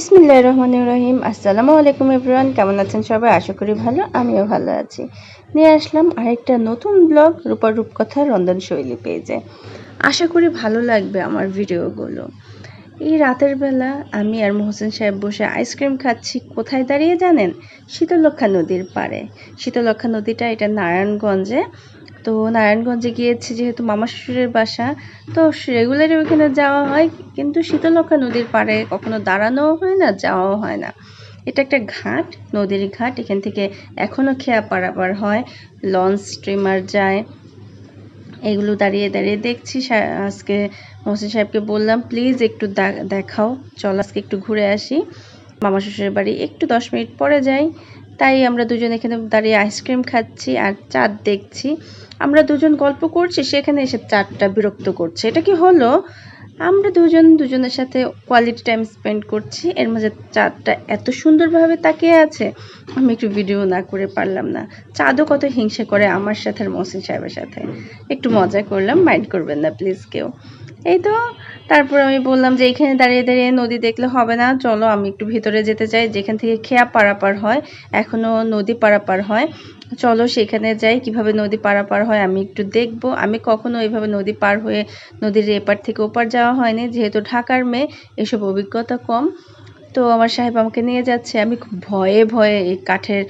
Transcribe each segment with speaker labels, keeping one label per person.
Speaker 1: বিসমিল্লাহ রহমান রহিম। আসসালামু আলাইকুম এভরিওয়ান, কেমন আছেন সবাই? আশা করি ভালো, আমিও ভালো আছি। নিয়ে আসলাম আরেকটা নতুন ব্লগ রূপার রূপকথা রন্ধনশৈলী পেজে। আশা করি ভালো লাগবে আমার ভিডিওগুলো। এই রাতের বেলা আমি আর মোহসেন সাহেব বসে আইসক্রিম খাচ্ছি, কোথায় দাঁড়িয়ে জানেন? শীতলক্ষা নদীর পাড়ে। শীতলক্ষা নদীটা এটা নারায়ণগঞ্জে। তো নারায়ণগঞ্জে গিয়েছি যেহেতু মামা শ্বশুরের বাসা, তো রেগুলারই ওখানে যাওয়া হয়, কিন্তু শীতলক্ষা নদীর পাড়ে কখনো দাঁড়ানোও হয় না, যাওয়াও হয় না। এটা একটা ঘাট, নদীর ঘাট, এখান থেকে এখনও খেয়া পারাপার হয়, লঞ্চ স্ট্রিমার যায়। এগুলো দাঁড়িয়ে দাঁড়িয়ে দেখছি আজকে মোহসিন সাহেবকে বললাম, প্লিজ একটু দেখাও, চল আজকে একটু ঘুরে আসি। মামা শ্বশুরের বাড়ি একটু দশ মিনিট পরে যাই। তাই আমরা দুজন এখানে দাঁড়িয়ে আইসক্রিম খাচ্ছি আর চাঁদ দেখছি। আমরা দুজন গল্প করছি সেখানে এসে চাঁদটা বিরক্ত করছে। এটা কি হলো? আমরা দুজন দুজনের সাথে কোয়ালিটি টাইম স্পেন্ড করছি, এর মাঝে চাঁদটা এত সুন্দরভাবে তাকিয়ে আছে, আমি একটু ভিডিও না করে পারলাম না। চাঁদও কত হিংসা করে আমার সাথে আর মহসিন সাহেবের সাথে। একটু মজা করলাম মাইন্ড করবেন না প্লিজ কেউ। এই তো, তারপর আমি বললাম যে এখানে দাঁড়িয়ে দাঁড়িয়ে নদী দেখলে হবে না, চলো আমি একটু ভিতরে যেতে চাই, যেখান থেকে খেয়া পারাপার হয়, এখনও নদী পারাপার হয়। চলো সেখানে যাই, কীভাবে নদী পারাপার হয় আমি একটু দেখব। আমি কখনো এইভাবে নদী পার হয়ে নদীর এপার থেকে ওপার যাওয়া হয়নি, যেহেতু ঢাকার মেয়ে, এসব অভিজ্ঞতা কম। তো আমার সাহেব আমাকে নিয়ে যাচ্ছে, আমি খুব ভয়ে ভয়ে এই কাঠের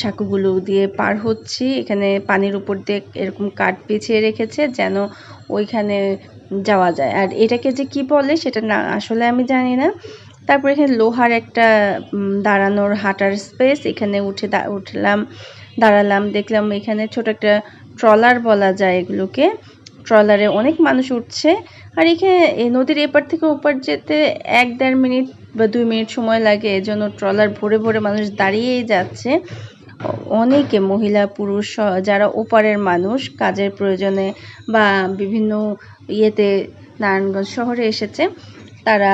Speaker 1: সাঁকুগুলো দিয়ে পার হচ্ছি। এখানে পানির উপর দিয়ে এরকম কাঠ বিছিয়ে রেখেছে, যেন ওইখানে যাওয়া যায়। আর এটাকে যে কি বলে সেটা না, আসলে আমি জানি না। তারপর এখানে লোহার একটা দাঁড়ানোর হাঁটার স্পেস এখানে উঠে উঠলাম, দাঁড়ালাম, দেখলাম এখানে ছোট একটা ট্রলার বলা যায় এগুলোকে। ট্রলারে অনেক মানুষ উঠছে। আর এখানে এই নদীর এপার থেকে ওপার যেতে এক দেড় মিনিট বা দুই মিনিট সময় লাগে। এজন্য ট্রলার ভরে ভরে মানুষ দাঁড়িয়েই যাচ্ছে। অনেকে মহিলা, পুরুষ, যারা ওপারের মানুষ, কাজের প্রয়োজনে বা বিভিন্ন ইয়েতে নারায়ণগঞ্জ শহরে এসেছে, তারা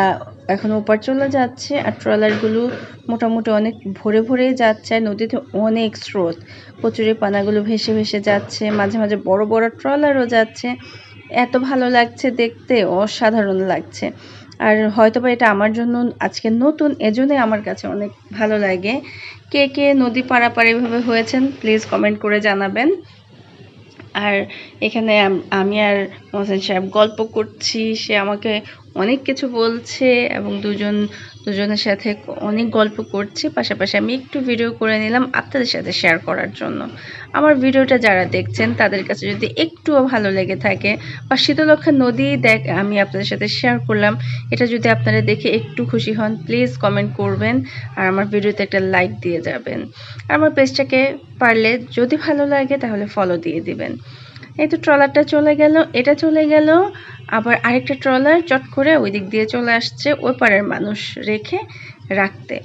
Speaker 1: এখন ওপার চলে যাচ্ছে আর ট্রলারগুলো মোটামুটি অনেক ভরে ভরে যাচ্ছে। আর নদীতে অনেক স্রোত কচুরি পানাগুলো ভেসে ভেসে যাচ্ছে, মাঝে মাঝে বড় বড় ট্রলারও যাচ্ছে। এত ভালো লাগছে দেখতে, অসাধারণ লাগছে। আর হয়তো বা এটা আমার জন্য আজকে নতুন, এজন্যই আমার কাছে অনেক ভালো লাগে। কে কে নদী পারাপার এভাবে হয়েছেন প্লিজ কমেন্ট করে জানাবেন। আর এখানে আমি আর মোহসেন সাহেব গল্প করছি, সে আমাকে অনেক কিছু বলছে এবং দুজন, দুজনের সাথে অনেক গল্প করছে। পাশাপাশি আমি একটু ভিডিও করে নিলাম আপনাদের সাথে শেয়ার করার জন্য। আমার ভিডিওটা যারা দেখছেন, তাদের কাছে যদি একটুও ভালো লেগে থাকে বা শীতলক্ষা নদী দেখ, আমি আপনাদের সাথে শেয়ার করলাম। এটা যদি আপনারা দেখে একটু খুশি হন প্লিজ কমেন্ট করবেন আর আমার ভিডিওতে একটা লাইক দিয়ে যাবেন। আর আমার পেজটাকে পারলে যদি ভালো লাগে, তাহলে ফলো দিয়ে দিবেন। এই তো ট্রলারটা চলে গেল, এটা চলে গেল। আবার আরেকটা ট্রলার চট করে ওই দিক দিয়ে চলে আসছে, ওই পাড়ের মানুষ রেখে রাখতে।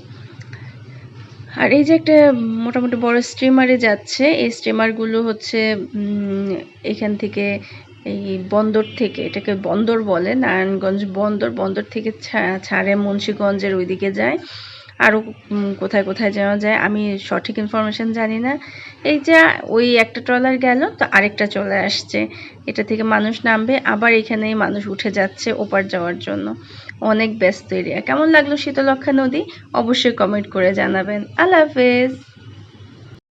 Speaker 1: আর এই যে একটা মোটামুটি বড় স্টিমারে যাচ্ছে, এই স্টিমারগুলো হচ্ছে এখান থেকে এই বন্দর থেকে, এটাকে বন্দর বলে, নারায়ণগঞ্জ বন্দর বন্দর থেকে ছাড়ে মুন্সীগঞ্জের ওইদিকে যায়। আরও কোথায় কোথায় যেন যায়, আমি সঠিক ইনফরমেশান জানি না। এই যে ওই একটা ট্রলার গেল, তো আরেকটা চলে আসছে। এটা থেকে মানুষ নামবে, আবার এখানেই মানুষ উঠে যাচ্ছে ওপার যাওয়ার জন্য। অনেক ব্যস্ত এরিয়া কেমন লাগল শীতলক্ষা নদী? অবশ্যই কমেন্ট করে জানাবেন। আল্লাহ হাফেজ।